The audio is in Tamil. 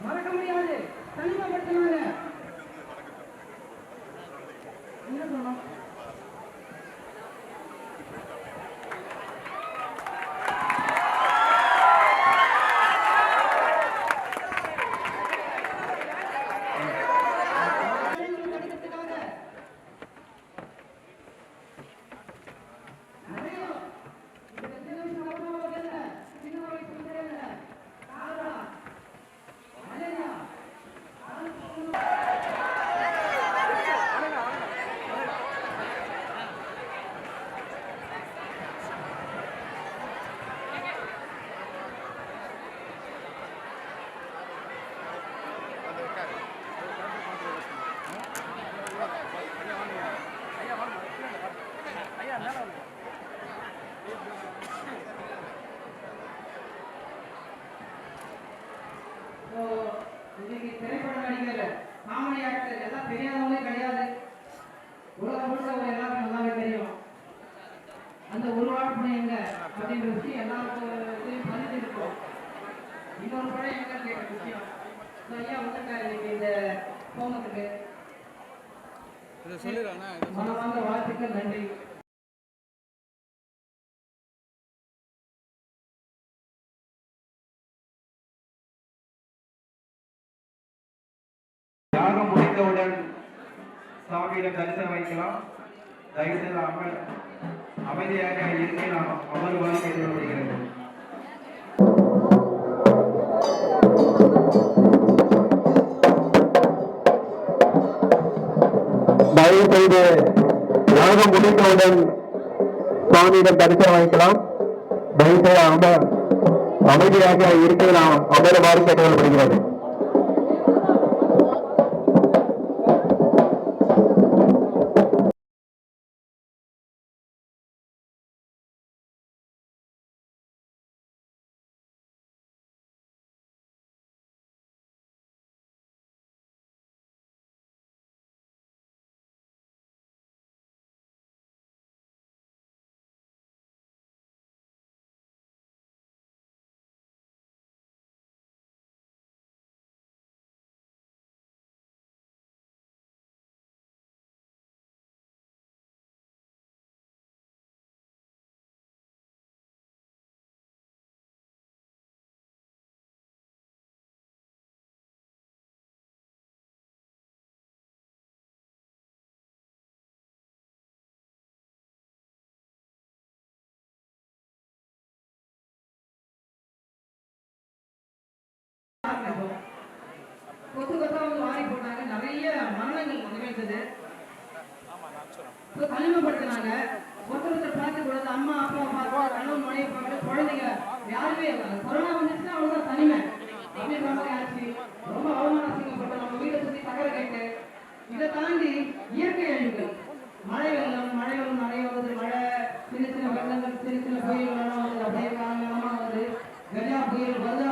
மறக்க முடியாது தனிமைப்படுத்தினாங்க. என்ன சொன்னோம்? நடிகர் காமெடி ஆக்டர் எல்லாம் தெரியாதவங்களே கிடையாது. உலகம் முழுக்க எல்லாருக்கும் நல்லாவே தெரியும். அந்த ஒரு எங்க அப்படின்ற விஷயம் எல்லாருக்கும் பதிஞ்சு இருக்கும். இன்னொரு படம் எங்க கேட்ட விஷயம். ஐயா வந்துட்டார் இன்னைக்கு இந்த ஹோமத்துக்கு. மனமார்ந்த வாழ்த்துக்கள் நன்றி. யாகம் முடிந்தவுடன் சாமியிடம் தரிசனம் வைக்கலாம். தயவுசெய்து அம அமைதியாக இருக்க நாம் அமர்வாக கேட்டுக்கொள்கிறது தயவு செய்து யாகம் முடித்தவுடன் சுவாமியிடம் தரிசனம் வைக்கலாம் தயவு செய்து அமர் அமைதியாக இருக்கை நாம் அமருமாறு கேட்டுக்கொள்ளப்படுகிறது இருக்குது தனிமைப்படுத்தினாங்க. ஒருத்தர் ஒருத்தர் பார்க்கக்கூடாது அம்மா அப்பா அப்பா கணவன் மனைவி பார்க்கணும் குழந்தைங்க யாருமே கொரோனா வந்துச்சுன்னா அவ்வளோதான் தனிமை. அப்படின்ற மாதிரி ஆச்சு ரொம்ப அவமான அசிங்கப்பட்டோம் நம்ம வீட்டை சுற்றி தகர கேட்டு. இதை தாண்டி இயற்கை அழிவுகள். மழை வெள்ளம் மழை வெள்ளம் நிறைய வருது. மழை சின்ன சின்ன வெள்ளங்கள் சின்ன சின்ன புயல் வருது. அப்படியே காரணமாக வருது. கஜா புயல் வருது